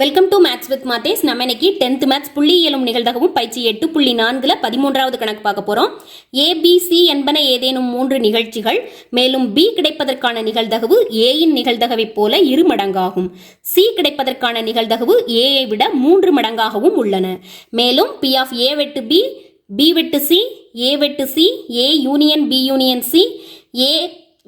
Welcome to maths with Mathesh நம்ம இன்னைக்கு tenth maths புள்ளி இயலும் நிகழ்தகவும் பயிற்சி எட்டு புள்ளி நான்குல பதிமூன்றாவது கணக்கு பார்க்க போறோம். ஏபிசி என்பன ஏதேனும் மூன்று நிகழ்ச்சிகள் மேலும் பி கிடைப்பதற்கான நிகழ்தகவு ஏயின் நிகழ்தகவை போல இரு மடங்காகும். சி கிடைப்பதற்கான நிகழ்தகவு ஏயை விட மூன்று மடங்காகவும் உள்ளன. மேலும் பி ஆஃப் ஏ வெட்டு பி பி வெட்டு சி ஏ வெட்டு C A union B union C A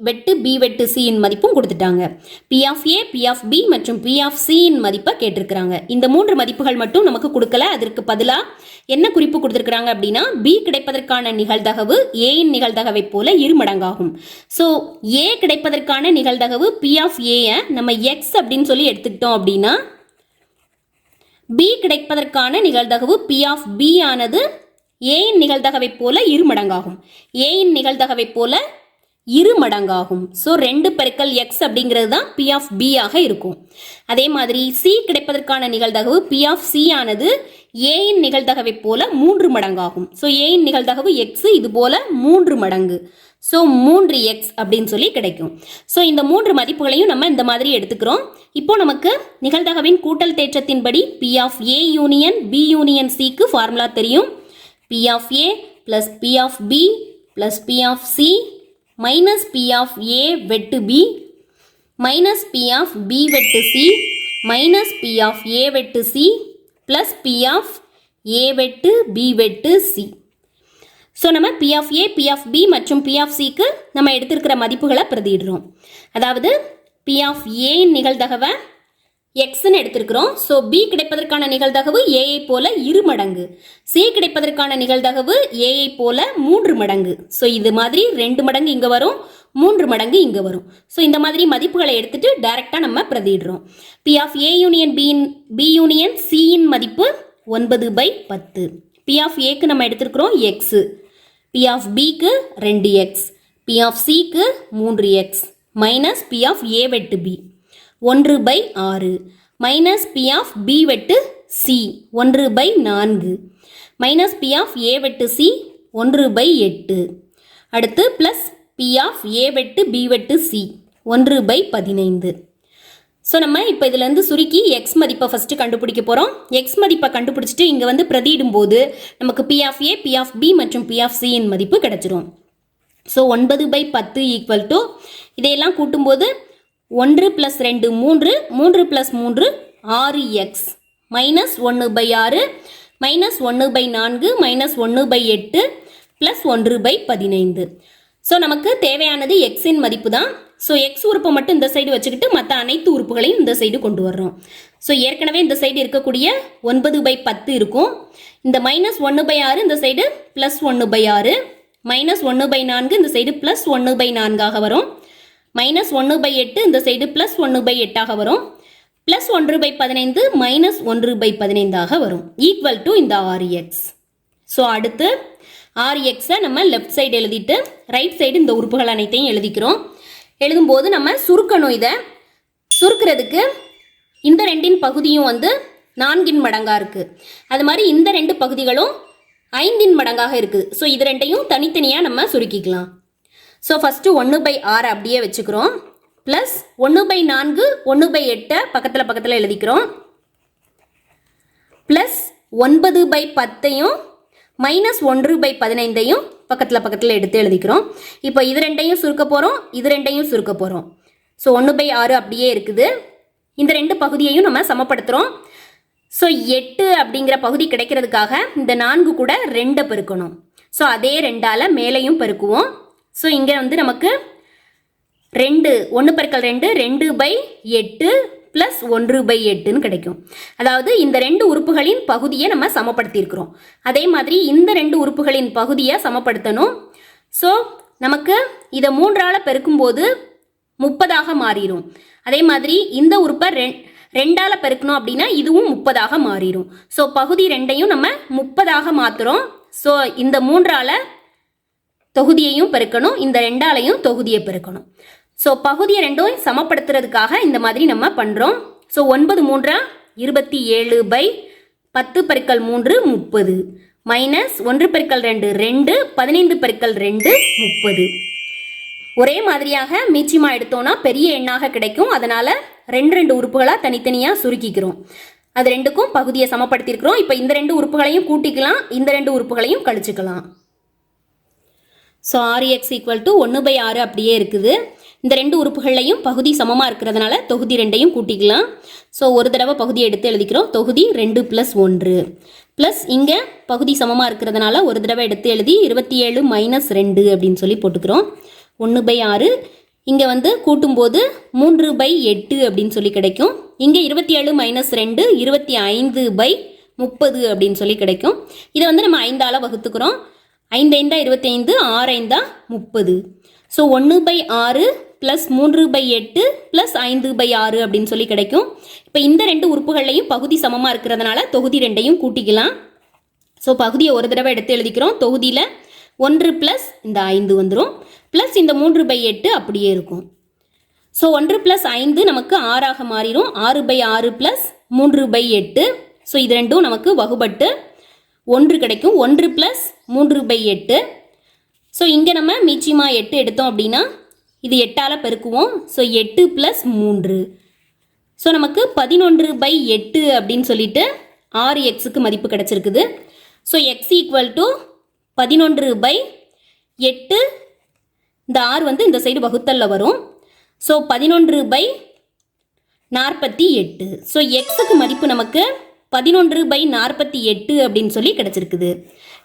வெட்டு பி வெட்டு சியின் மதிப்பும் கொடுத்துட்டாங்க. P of A P of B மற்றும் பி ஆஃப் சியின் மதிப்பை கேட்டிருக்கிறாங்க. இந்த மூன்று மதிப்புகள் மட்டும் நமக்கு கொடுக்கல. அதற்கு பதிலாக என்ன குறிப்பு கொடுத்துருக்குறாங்க அப்படின்னா பி கிடைப்பதற்கான நிகழ்தகவு ஏயின் நிகழ்தகவை போல இருமடங்காகும் ஸோ ஏ கிடைப்பதற்கான நிகழ்தகவு பி ஆஃப் ஏயை நம்ம எக்ஸ் அப்படின்னு சொல்லி எடுத்துக்கிட்டோம் அப்படின்னா பி கிடைப்பதற்கான நிகழ்தகவு பி ஆஃப் பி ஆனது ஏயின் நிகழ்தகவை போல இருமடங்காகும் ஏயின் நிகழ்தகவை போல இரு மடங்காகும். ஸோ ரெண்டு பெருக்கல் எக்ஸ் அப்படிங்கிறது தான் பி ஆஃப் பி ஆக இருக்கும். அதே மாதிரி சி கிடைப்பதற்கான நிகழ்தகவு பி ஆஃப் சி ஆனது ஏயின் நிகழ்தகவை போல மூன்று மடங்காகும். ஸோ ஏயின் நிகழ்தகவு எக்ஸ் இது போல மூன்று மடங்கு. ஸோ மூன்று எக்ஸ் அப்படின்னு சொல்லி கிடைக்கும். ஸோ இந்த மூன்று மதிப்புகளையும் நம்ம இந்த மாதிரி எடுத்துக்கிறோம். இப்போ நமக்கு நிகழ்தகவின் கூட்டல் தேற்றத்தின்படி P of A union B union சிக்கு ஃபார்முலா தெரியும். P of A plus P of B plus P of C minus P of A வெட்டு B minus P of B வெட்டு C minus P of A வெட்டு C plus P of A வெட்டு B வெட்டு C so நம்ம P of A P of B மற்றும் P of சிக்கு நம்ம எடுத்திருக்கிற மதிப்புகளை பிரதிடுறோம் அதாவது பி ஆஃப் ஏ நிகழ்தகவை எக்ஸ்ன்னு எடுத்திருக்கிறோம். ஸோ பி கிடைப்பதற்கான நிகழ்தகவு ஏஐ போல இரு மடங்கு. சி கிடைப்பதற்கான நிகழ்தகவு ஏஐ போல மூன்று மடங்கு. ஸோ இது மாதிரி ரெண்டு மடங்கு இங்கே வரும் மூன்று மடங்கு இங்கே வரும். ஸோ இந்த மாதிரி மதிப்புகளை எடுத்துட்டு டைரெக்டாக நம்ம பிரதிடுறோம் பி ஆஃப் ஏ யூனியன் பியின் பி யூனியன் சியின் மதிப்பு ஒன்பது பை பத்து. பி ஆஃப் ஏக்கு நம்ம எடுத்திருக்கிறோம் எக்ஸு பி ஆஃப் பிக்கு ரெண்டு எக்ஸ் பி ஆஃப் சிக்கு மூன்று X minus P of A வெட்டு பி ஒன்று பை ஆறு. மைனஸ் பி ஆஃப் பி வெட்டு சி ஒன்று பை நான்கு. மைனஸ் பி ஆஃப் ஏ வெட்டு சி ஒன்று பை எட்டு. அடுத்து ப்ளஸ் பி ஆஃப் ஏ வெட்டு பி வெட்டு சி ஒன்று பை பதினைந்து. ஸோ நம்ம இப்போ இதுலேருந்து சுருக்கி எக்ஸ் மதிப்பை ஃபஸ்ட்டு கண்டுபிடிக்க போகிறோம் எக்ஸ் மதிப்பை கண்டுபிடிச்சிட்டு இங்கே வந்து பிரதியிடும் போது நமக்கு P of A P of B மற்றும் பி ஆஃப் சியின் மதிப்பு கிடச்சிரும். ஸோ ஒன்பது பை பத்து ஈக்குவல் டு இதையெல்லாம் கூட்டும்போது ஒன்று ப்ளஸ் ரெண்டு மூன்று மூன்று ப்ளஸ் மூன்று ஆறு எக்ஸ் மைனஸ் ஒன்று பை ஆறு மைனஸ் ஒன்று பை நான்கு மைனஸ் ஒன்று பை எட்டு ப்ளஸ் ஒன்று பை பதினைந்து. ஸோ நமக்கு தேவையானது எக்ஸின் மதிப்பு தான் ஸோ எக்ஸ் உறுப்பை மட்டும் இந்த சைடு வச்சுக்கிட்டு மற்ற அனைத்து உறுப்புகளையும் இந்த சைடு கொண்டு வர்றோம். ஸோ ஏற்கனவே இந்த சைடு இருக்கக்கூடிய ஒன்பது பை பத்து இருக்கும். இந்த மைனஸ் ஒன்று பை ஆறு இந்த சைடு ப்ளஸ் ஒன்று பை ஆறு மைனஸ் ஒன்று பை நான்கு இந்த சைடு ப்ளஸ் ஒன்று பை நான்காக வரும். மைனஸ் ஒன்று பை எட்டு இந்த சைடு ப்ளஸ் ஒன்று பை எட்டாக வரும். ப்ளஸ் ஒன்று பை பதினைந்து மைனஸ் ஒன்று பை பதினைந்தாக வரும். ஈக்குவல் டு இந்த ஆர் எக்ஸ் ஸோ அடுத்து ஆர் எக்ஸை நம்ம லெஃப்ட் சைடு எழுதிட்டு ரைட் சைடு இந்த உறுப்புகள் அனைத்தையும் எழுதிக்கிறோம். எழுதும்போது நம்ம சுருக்கணும் இதை சுருக்கிறதுக்கு இந்த ரெண்டின் பகுதியும் வந்து நான்கின் மடங்காக இருக்குது அது மாதிரி இந்த ரெண்டு பகுதிகளும் ஐந்தின் மடங்காக இருக்குது. ஸோ இது ரெண்டையும் தனித்தனியாக நம்ம சுருக்கிக்கலாம். ஸோ ஃபஸ்ட்டு ஒன்று பை ஆறு அப்படியே வச்சுக்கிறோம். ப்ளஸ் ஒன்று பை நான்கு ஒன்று பை எட்டை பக்கத்தில் பக்கத்தில் எழுதிக்கிறோம். ப்ளஸ் ஒன்பது பை பத்தையும் மைனஸ் ஒன்று பை பதினைந்தையும் பக்கத்தில் பக்கத்தில் எடுத்து எழுதிக்கிறோம். இப்போ இது ரெண்டையும் சுருக்க போகிறோம் இது ரெண்டையும் சுருக்க போகிறோம் ஸோ ஒன்று பை ஆறு அப்படியே இருக்குது. இந்த ரெண்டு பகுதியையும் நம்ம சமப்படுத்துகிறோம் ஸோ எட்டு அப்படிங்கிற பகுதி கிடைக்கிறதுக்காக இந்த நான்கு கூட ரெண்டை பெருக்கணும். ஸோ அதே ரெண்டால் மேலேயும் பெருக்குவோம். ஸோ இங்கே வந்து நமக்கு ரெண்டு ஒன்று பெருக்கல் ரெண்டு ரெண்டு பை எட்டு ப்ளஸ் ஒன்று பை எட்டுன்னு கிடைக்கும். அதாவது இந்த ரெண்டு உறுப்புகளின் பகுதியை நம்ம சமப்படுத்தியிருக்கிறோம். அதே மாதிரி இந்த ரெண்டு உறுப்புகளின் பகுதியை சமப்படுத்தணும். ஸோ நமக்கு இதை மூன்றால் பெருக்கும்போது முப்பதாக மாறிடும் அதே மாதிரி இந்த உறுப்பை ரெ ரெண்டால் பெருக்கணும் அப்படின்னா இதுவும் முப்பதாக மாறிடும் ஸோ பகுதி ரெண்டையும் நம்ம முப்பதாக மாற்றுறோம் ஸோ இந்த மூன்றால் தொகுதியையும் பெருக்கணும் இந்த ரெண்டாலையும் தொகுதியை பெருக்கணும். ஸோ பகுதியை ரெண்டும் சமப்படுத்துறதுக்காக இந்த மாதிரி நம்ம பண்ணுறோம் ஸோ ஒன்பது மூன்றா இருபத்தி ஏழு பை பத்து பெருக்கல் மூன்று முப்பது. மைனஸ் ஒன்று பெருக்கல் ரெண்டு ரெண்டு பதினைந்து பெருக்கல் ரெண்டு முப்பது. ஒரே மாதிரியாக மீச்சிமா எடுத்தோம்னா பெரிய எண்ணாக கிடைக்கும். அதனால ரெண்டு ரெண்டு உறுப்புகளாக தனித்தனியாக சுருக்கிக்கிறோம். அது ரெண்டுக்கும் பகுதியை சமப்படுத்தியிருக்கிறோம். இப்போ இந்த ரெண்டு உறுப்புகளையும் கூட்டிக்கலாம் இந்த ரெண்டு உறுப்புகளையும் கழிச்சுக்கலாம். ஸோ ஆறு எக்ஸ் ஈக்குவல் டு ஒன்று பை ஆறு அப்படியே இருக்குது. இந்த ரெண்டு உறுப்புகள்லையும் பகுதி சமமாக இருக்கிறதுனால தொகுதி ரெண்டையும் கூட்டிக்கலாம். ஸோ ஒரு தடவை பகுதி எடுத்து எழுதிக்கிறோம். தொகுதி ரெண்டு ப்ளஸ் ஒன்று. ப்ளஸ் இங்கே பகுதி சமமாக இருக்கிறதுனால ஒரு தடவை எடுத்து எழுதி இருபத்தி ஏழு மைனஸ் ரெண்டு அப்படின்னு சொல்லி போட்டுக்கிறோம். ஒன்று பை ஆறு இங்கே வந்து கூட்டும்போது மூன்று பை எட்டு அப்படின்னு சொல்லி கிடைக்கும். இங்கே இருபத்தி ஏழு மைனஸ் ரெண்டு இருபத்தி ஐந்து பை முப்பது அப்படின்னு சொல்லி கிடைக்கும். இதை வந்து நம்ம ஐந்தால் வகுத்துக்கிறோம். ஐந்து ஐந்தா இருபத்தி ஐந்து ஆறு ஐந்தா முப்பது. ஸோ ஒன்று பை ஆறு ப்ளஸ் மூன்று பை எட்டு ப்ளஸ் ஐந்து பை ஆறு அப்படின்னு சொல்லி கிடைக்கும். இப்போ இந்த ரெண்டு உறுப்புகள்லையும் பகுதி சமமாக இருக்கிறதுனால தொகுதி ரெண்டையும் கூட்டிக்கலாம். ஸோ பகுதியை ஒரு தடவை எடுத்து எழுதிக்கிறோம். தொகுதியில் ஒன்று ப்ளஸ் இந்த ஐந்து வந்துடும் ப்ளஸ் இந்த மூன்று பை எட்டு அப்படியே இருக்கும். ஸோ ஒன்று ப்ளஸ் ஐந்து நமக்கு ஆறாக மாறிடும் ஆறு பை ஆறு ப்ளஸ் மூன்று பை எட்டு. ஸோ இது ரெண்டும் நமக்கு வகுபட்டு ஒன்று கிடைக்கும். ஒன்று ப்ளஸ் மூன்று பை எட்டு. ஸோ இங்கே நம்ம மீச்சியமாக எட்டு எடுத்தோம் அப்படின்னா இது எட்டால் பெருக்குவோம். ஸோ எட்டு ப்ளஸ் மூன்று. ஸோ நமக்கு பதினொன்று பை எட்டு அப்படின்னு சொல்லிட்டு ஆறு எக்ஸுக்கு மதிப்பு கிடச்சிருக்குது. ஸோ எக்ஸ் ஈக்குவல் டு பதினொன்று பை எட்டு. இந்த ஆறு வந்து இந்த சைடு வகுத்தல்ல வரும். ஸோ பதினொன்று பை நாற்பத்தி எட்டு. ஸோ எக்ஸுக்கு மதிப்பு நமக்கு பதினொன்று பை நாற்பத்தி எட்டு அப்படின்னு சொல்லி கிடச்சிருக்குது.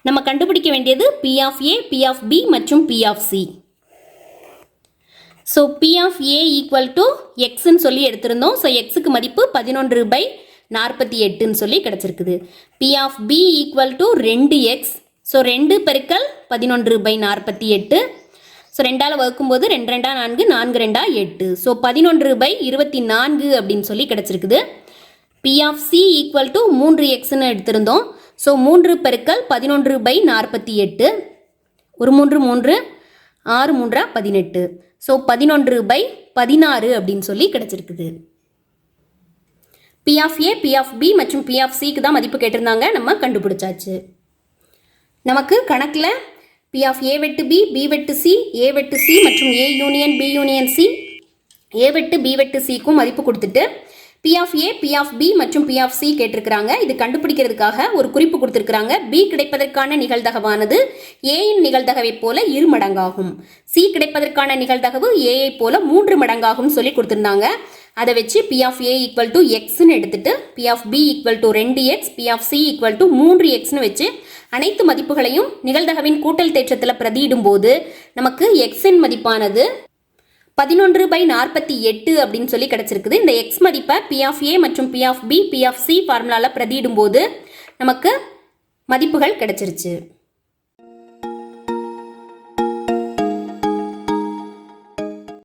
நம்ம கண்டுபிடிக்க வேண்டியது P of A P of B மற்றும் P of C so P of A equal to எக்ஸ்ன்னு சொல்லி எடுத்திருந்தோம். ஸோ எக்ஸுக்கு மதிப்பு பதினொன்று பை நாற்பத்தி எட்டுன்னு சொல்லி கிடச்சிருக்குது. P of B equal to ரெண்டு எக்ஸ் ஸோ ரெண்டு பெருக்கல் பதினொன்று பை நாற்பத்தி எட்டு. ஸோ ரெண்டால் வகுக்கும்போது ரெண்டு ரெண்டா நான்கு நான்கு ரெண்டா எட்டு. ஸோ பதினொன்று பை இருபத்தி நான்கு அப்படின்னு சொல்லி கிடச்சிருக்குது. P of C equal to மூன்று எக்ஸ்னு எடுத்திருந்தோம். ஸோ மூன்று பெருக்கல் பதினொன்று பை நாற்பத்தி எட்டு. ஒரு மூன்று மூன்று ஆறு மூன்றா பதினெட்டு. ஸோ பதினொன்று பை பதினாறு அப்படின்னு சொல்லி கிடச்சிருக்குது. P of A P of B மற்றும் பி ஆஃப் சிக்கு தான் மதிப்பு கேட்டிருந்தாங்க. நம்ம கண்டுபிடிச்சாச்சு. நமக்கு கணக்கில் பி ஆஃப் ஏ வெட்டு பி பி வெட்டு சி ஏ வெட்டு சி மற்றும் A union B union C A வெட்டு பி வெட்டு சிக்கும் மதிப்பு கொடுத்துட்டு P of A P of B மற்றும் பி ஆஃப் சி கேட்டிருக்கிறாங்க. இது கண்டுபிடிக்கிறதுக்காக ஒரு குறிப்பு கொடுத்திருக்கிறாங்க. பி கிடைப்பதற்கான நிகழ்தகவானது ஏயின் நிகழ்தகவை போல இரு மடங்காகும். சி கிடைப்பதற்கான நிகழ்தகவு ஏஐ போல மூன்று மடங்காகும் சொல்லி கொடுத்திருந்தாங்க. அதை வச்சு P of A equal to எக்ஸ்னு எடுத்துட்டு P of B equal to ரெண்டு X P of C equal to மூன்று எக்ஸ்னு வச்சு அனைத்து மதிப்புகளையும் நிகழ்தகவின் கூட்டல் தேற்றத்தில் பிரதியிடும் போது நமக்கு எக்ஸின் மதிப்பானது பதினொன்று பை நாற்பத்தி எட்டு அப்படின்னு சொல்லி கிடச்சிருக்குது. இந்த எக்ஸ் மதிப்பை பி ஆஃப் ஏ மற்றும் P of B P of C ஃபார்முலாவில் பிரதியிடும் போது நமக்கு மதிப்புகள் கிடச்சிருச்சு.